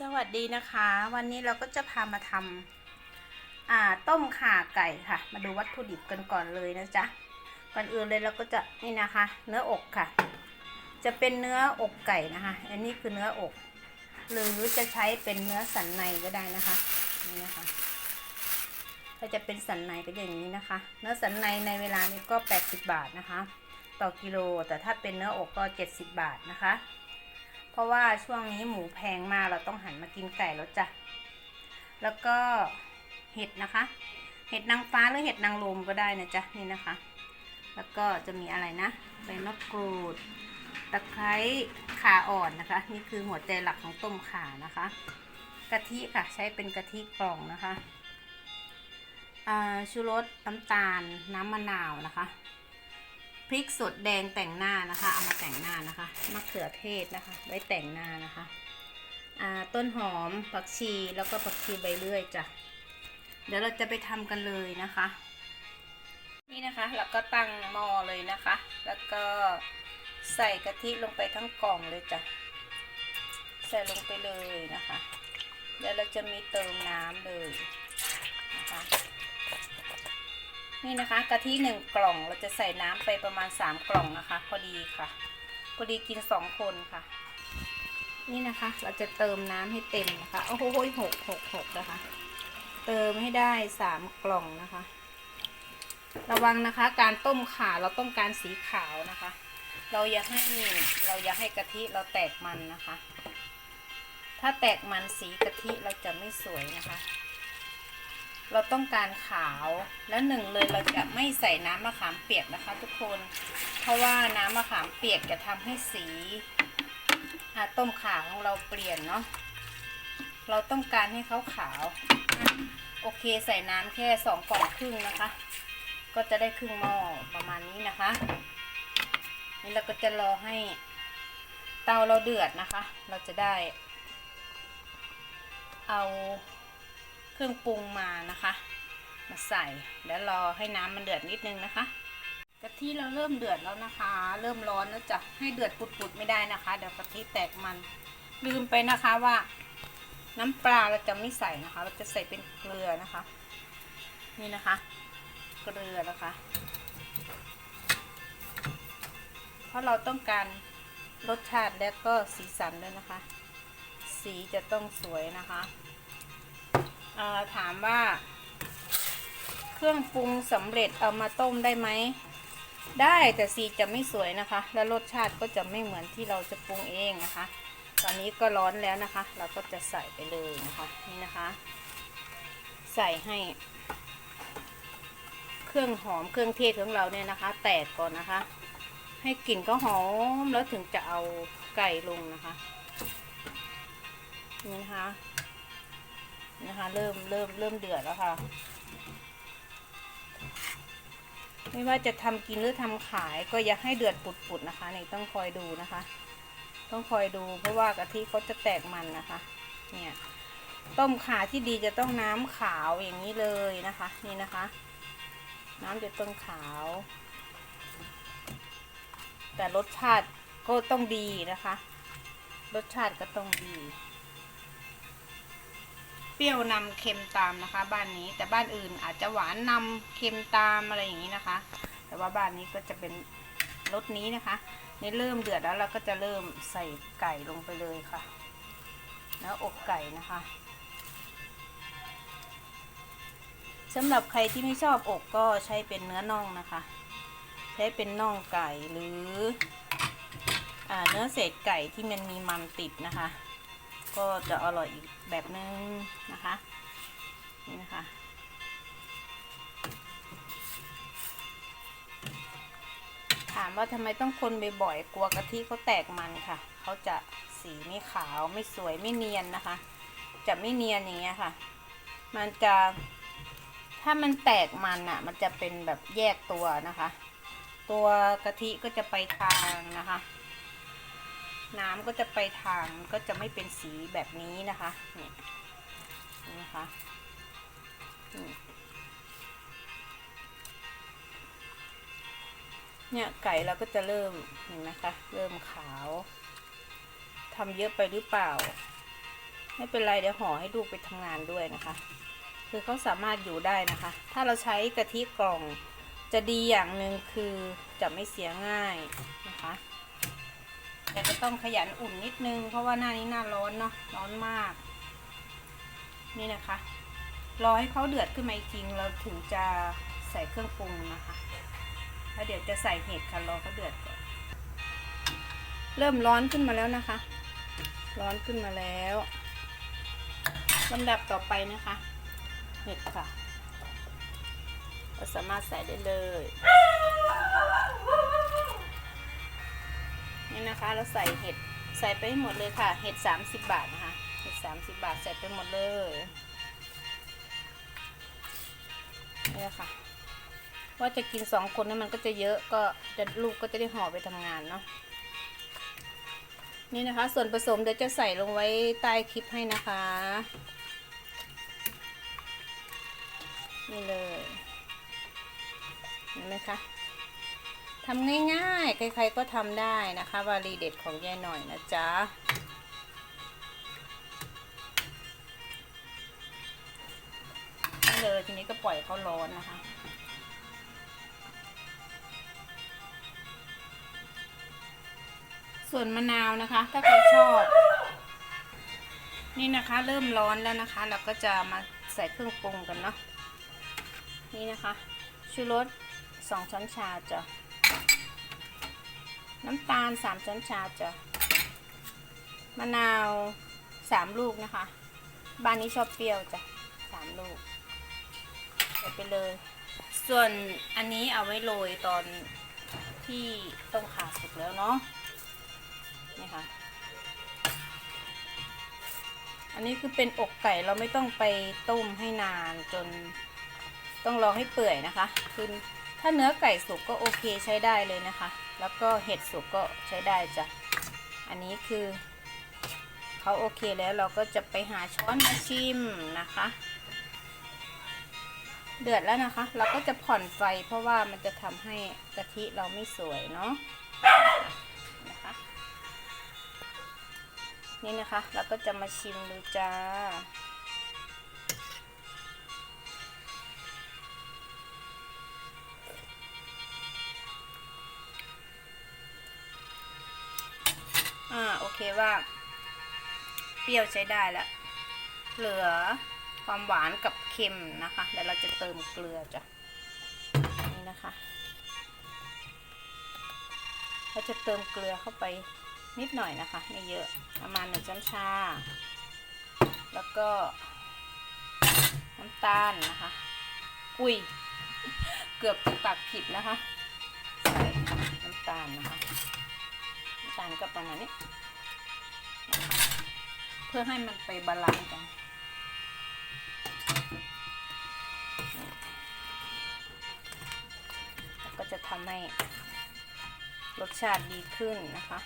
สวัสดีนะคะ วันนี้เราก็จะพามาทำอ่าต้มข่าไก่ค่ะ มาดูวัตถุดิบกันก่อนเลยนะจ๊ะก่อนอื่นเลยเราก็จะนี่นะคะ เนื้ออกค่ะ จะเป็นเนื้ออกไก่นะคะ อันนี้คือเนื้ออก หรือจะใช้เป็นเนื้อสันในก็ได้นะคะนี่นะคะ ถ้าจะเป็นสันในก็อย่างนี้นะคะ เนื้อสันในในเวลานี้ก็ 80 บาทนะคะ ต่อกิโลแต่ถ้าเป็นเนื้ออกก็ 70 บาทนะคะ เพราะว่าช่วงนี้หมูแพงมากเราต้องหันมากินไก่แล้วจ้ะ แล้วก็เห็ดนะคะ เห็ดนางฟ้าหรือเห็ดนางรมก็ได้นะจ๊ะนี่นะคะ แล้วก็จะมีอะไรนะใบมะกรูดตะไคร้ขาอ่อนนะคะ นี่คือหัวใจหลักของต้มข่านะคะ กะทิค่ะใช้เป็นกะทิกล่องนะคะชูรสน้ำตาลน้ำมะนาวนะคะ พริกสดแดงแต่งหน้านะคะ เอามาแต่งหน้านะคะมะเขือเทศนะคะ ไว้แต่งหน้านะคะอ่าต้นหอมผักชีแล้วก็ผักชีใบเลื่อยจ้ะเดี๋ยวเราจะไปทำกันเลยนะคะ นี่นะคะเราก็ตั้งหม้อเลยนะคะ แล้วก็ใส่กะทิลงไปทั้งกล่องเลยจ้ะใส่ลงไปเลยนะคะ เดี๋ยวเราจะมีเติมน้ำเลยนะคะ นี่นะคะกะทิหนึ่งกล่องเราจะใส่น้ำไปประมาณสามกล่องนะคะ พอดีค่ะ พอดีกินสองคนค่ะ นี่นะคะ เราจะเติมน้ำให้เต็มนะคะโอ้โหหกหกหกนะคะ เติมให้ได้สามกล่องนะคะ ระวังนะคะ การต้มข่าเราต้องการสีขาวนะคะ เราอย่าให้เราอย่าให้กะทิเราแตกมันนะคะ ถ้าแตกมันสีกะทิเราจะไม่สวยนะคะ เราต้องการขาวและหนึ่งเลยเราจะไม่ใส่น้ำมะขามเปียกนะคะ ทุกคน เพราะว่าน้ำมะขามเปียกจะทำให้สีอ่าต้มขาของเราเปลี่ยนเนาะเราต้องการให้เขาขาวโอเคใส่น้ำแค่สองกล่องครึ่งนะคะ ก็จะได้ครึ่งหม้อประมาณนี้นะคะ นี่เราก็จะรอให้เตาเราเดือดนะคะ เราจะได้เอา เครื่องปรุงมานะคะ มาใส่แล้วรอให้น้ำมันเดือดนิดนึงนะคะกะทิเราเริ่มเดือดแล้วนะคะ เริ่มร้อนแล้วจะให้เดือดปุดๆไม่ได้นะคะ เดี๋ยวกะทิแตกมันลืมไปนะคะว่า น้ำปลาเราจะไม่ใส่นะคะ เราจะใส่เป็นเกลือนะคะ นี่นะคะ เกลือนะคะ เพราะเราต้องการรสชาติและก็สีสันด้วยนะคะ สีจะต้องสวยนะคะ ถามว่า เครื่องปรุงสำเร็จเอามาต้มได้ไหม ได้แต่สีจะไม่สวยนะคะ และรสชาติก็จะไม่เหมือนที่เราจะปรุงเองนะคะ ตอนนี้ก็ร้อนแล้วนะคะ เราก็จะใส่ไปเลยนะคะนี่นะคะ ใส่ให้ เครื่องหอมเครื่องเทศของเราเนี่ยนะคะ แตกก่อนนะคะ ให้กลิ่นก็หอมแล้วถึงจะเอาไก่ลงนะคะนี่นะคะ นะคะ เริ่มเริ่มเริ่มเดือดแล้วค่ะ ไม่ว่าจะทำกินหรือทำขายก็อย่าให้เดือดปุดๆนะคะนี่ต้องคอยดูนะคะ ต้องคอยดูเพราะว่ากะทิเขาจะแตกมันนะคะ เนี่ยต้มขาที่ดีจะต้องน้ำขาวอย่างนี้เลยนะคะ นี่นะคะ น้ำจะต้องขาว แต่รสชาติก็ต้องดีนะคะ รสชาติก็ต้องดี เปรี้ยวนำเค็มตามนะคะ บ้านนี้แต่บ้านอื่นอาจจะหวานนำเค็มตามอะไรอย่างนี้นะคะ แต่ว่าบ้านนี้ก็จะเป็นรสนี้นะคะนี่เริ่มเดือดแล้วเราก็จะเริ่มใส่ไก่ลงไปเลยค่ะ แล้วอกไก่นะคะสำหรับใครที่ไม่ชอบอกก็ใช้เป็นเนื้อน่องนะคะ ใช้เป็นน่องไก่หรืออเนื้อเศษไก่ที่มันมีมันติดนะคะ ก็จะอร่อยอีก แบบนึงนะคะ นี่นะคะ ถามว่าทำไมต้องคนบ่อยๆกลัวกะทิเขาแตกมันค่ะ เขาจะสีไม่ขาวไม่สวยไม่เนียนนะคะ จะไม่เนียนอย่างเงี้ยค่ะ มันจะถ้ามันแตกมันอะ่ะ มันจะเป็นแบบแยกตัวนะคะ ตัวกะทิก็จะไปทางนะคะ น้ำก็จะไปทางก็จะไม่เป็นสีแบบนี้นะคะนี่นี่นะคะเนี่ยไก่เราก็จะเริ่มเห็นไหมคะเริ่มขาวทำเยอะไปหรือเปล่า ไม่เป็นไรเดี๋ยวห่อให้ลูกไปทำงานด้วยนะคะ คือเขาสามารถอยู่ได้นะคะ ถ้าเราใช้กะทิกล่องจะดีอย่างหนึ่งคือจะไม่เสียง่ายนะคะ แต่ก็ต้องขยันอุ่นนิดนึง เพราะว่าหน้านี้หน้าร้อนเนาะร้อนมาก นี่นะคะ รอให้เขาเดือดขึ้นมาอีกทีเราถึงจะใส่เครื่องปรุงนะคะแล้วเดี๋ยวจะใส่เห็ดค่ะรอเขาเดือดก่อนเริ่มร้อนขึ้นมาแล้วนะคะ ร้อนขึ้นมาแล้วลำดับต่อไปนะคะ เห็ดค่ะเราสามารถใส่ได้เลย นี่นะคะเราใส่เห็ดใส่ไปให้หมดเลยค่ะ เห็ดสามสิบบาทนะคะ เห็ดสามสิบบาทใส่ไปหมดเลยนี่ค่ะ ว่าจะกินสองคนนี่มันก็จะเยอะก็จะลูกก็จะได้ห่อไปทำงานเนาะนี่นะคะ ส่วนผสมเดี๋ยวจะใส่ลงไว้ใต้คลิปให้นะคะ นี่เลยเห็นไหมคะ ทำง่ายๆ ใครๆก็ทำได้นะคะ วารีเด็ดของยายหน่อยนะจ๊ะ เลยทีนี้ก็ปล่อยเขาร้อนนะคะส่วนมะนาวนะคะ ถ้าใครชอบ นี่นะคะ เริ่มร้อนแล้วนะคะ เราก็จะมาใส่เครื่องปรุงกันเนาะนี่นะคะชูรสสองช้อนชาจ้ะ น้ำตาลสามช้อนชาจ้ะมะนาวสามลูกนะคะ บ้านนี้ชอบเปรี้ยวจ้ะสามลูกใส่ไปเลย ส่วนอันนี้เอาไว้โรยตอนที่ต้มขาสุกแล้วเนาะนี่ค่ะ อันนี้คือเป็นอกไก่เราไม่ต้องไปต้มให้นานจนต้องรอให้เปื่อยนะคะ คือถ้าเนื้อไก่สุกก็โอเคใช้ได้เลยนะคะ แล้วก็เห็ดสุกก็ใช้ได้จ้ะ อันนี้คือเขาโอเคแล้วเราก็จะไปหาช้อนมาชิมนะคะ เดือดแล้วนะคะ เราก็จะผ่อนไฟเพราะว่ามันจะทำให้กะทิเราไม่สวยเนาะนะคะ นี่นะคะ เราก็จะมาชิมดูจ้า เคว่า เปรี้ยวใช้ได้แล้ว เหลือความหวานกับเค็มนะคะ เดี๋ยวเราจะเติมเกลือจ้ะ นี่นะคะ เราจะเติมเกลือเข้าไปนิดหน่อยนะคะ ไม่เยอะประมาณหนึ่งช้อนชา แล้วก็น้ำตาลนะคะ อุ้ย เกือบจะตักผิดนะคะ ใส่น้ำตาลนะคะ น้ำตาลก็ประมาณนี้ พื่อให้มันไปบาลานซ์กัน ก็จะทำให้รสชาติดีขึ้นนะคะ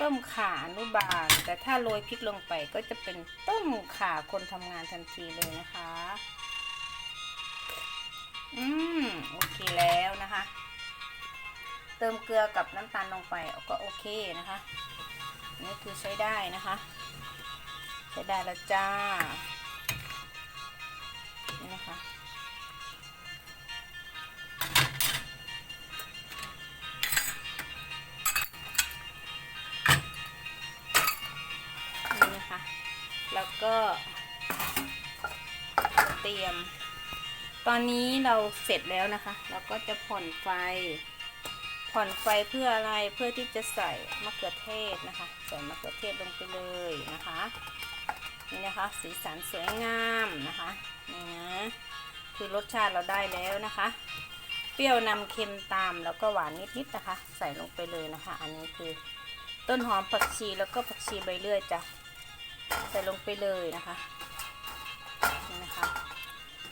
ต้มข่าอนุบาล แต่ถ้าโรยพริกลงไปก็จะเป็นต้มข่าคนทำงานทันทีเลยนะคะ เติมเกลือกับน้ำตาลลงไปก็โอเคนะคะนี่คือใช้ได้นะคะ ใช้ได้แล้วจ้านี่นะคะนี่นะคะ แล้วก็เตรียม ตอนนี้เราเสร็จแล้วนะคะ เราก็จะผ่อนไฟ ผ่อนไฟเพื่ออะไรเพื่อที่จะใส่มะเขือเทศนะคะ ใส่มะเขือเทศลงไปเลยนะคะนี่นะคะ สีสันสวยงามนะคะนี่นะคือรสชาติเราได้แล้วนะคะ เปรี้ยวนำเค็มตามแล้วก็หวานนิดๆนะคะ ใส่ลงไปเลยนะคะ อันนี้คือต้นหอมผักชีแล้วก็ผักชีใบเลื่อยจ้ะใส่ลงไปเลยนะคะนี่นะคะ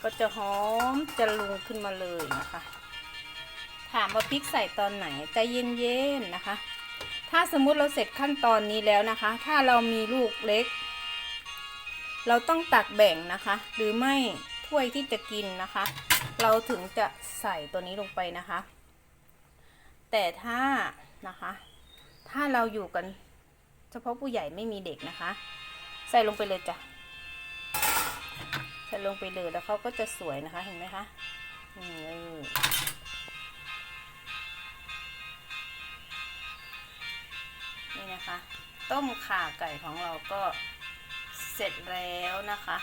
ก็จะหอมจะลุงขึ้นมาเลยนะคะ ถามว่าพริกใส่ตอนไหนใจเย็นๆนะคะ ถ้าสมมุติเราเสร็จขั้นตอนนี้แล้วนะคะ ถ้าเรามีลูกเล็ก เราต้องตักแบ่งนะคะ หรือไม่ถ้วยที่จะกินนะคะ เราถึงจะใส่ตัวนี้ลงไปนะคะ แต่ถ้านะคะ ถ้าเราอยู่กัน เฉพาะผู้ใหญ่ไม่มีเด็กนะคะ ใส่ลงไปเลยจ้ะใส่ลงไปเลยแล้วเขาก็จะสวยนะคะเห็นไหมคะอืม นะคะ ต้มข่าไก่ของเราก็เสร็จแล้วนะคะ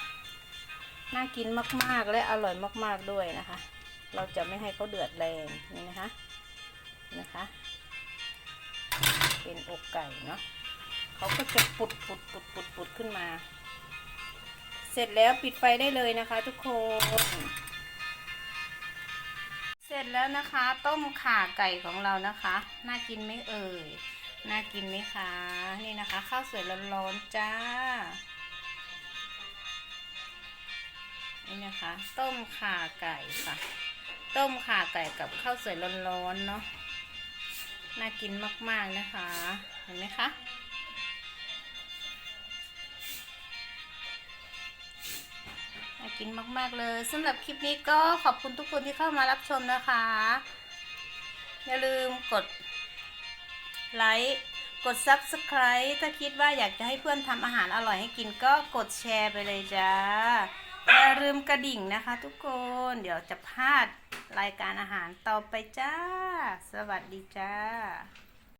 น่ากินมากๆและอร่อยมากๆด้วยนะคะ เราจะไม่ให้เขาเดือดแรงนี่นะคะนะคะ เป็นอกไก่เนาะเขาก็จะปุดปุดปุดปุดปุดขึ้นมา เสร็จแล้วปิดไฟได้เลยนะคะ ทุกคน เสร็จแล้วนะคะ ต้มข่าไก่ของเรานะคะ น่ากินไหมเอ่ย น่ากินไหมคะ นี่นะคะข้าวสวยร้อนๆจ้า นี่นะคะ ต้มข่าไก่ค่ะ ต้มข่าไก่กับข้าวสวยร้อนๆเนาะ น่ากินมากๆนะคะ เห็นไหมคะน่ากินมาก ๆ เลยสำหรับคลิปนี้ก็ขอบคุณทุกคนที่เข้ามารับชมนะคะ อย่าลืมกด ไลค์ กด Subscribe ถ้าคิดว่าอยากจะให้เพื่อนทำอาหารอร่อยให้กินก็กดแชร์ไปเลยจ้า อย่าลืมกระดิ่งนะคะทุกคน เดี๋ยวจะพลาดรายการอาหารต่อไปจ้า สวัสดีจ้า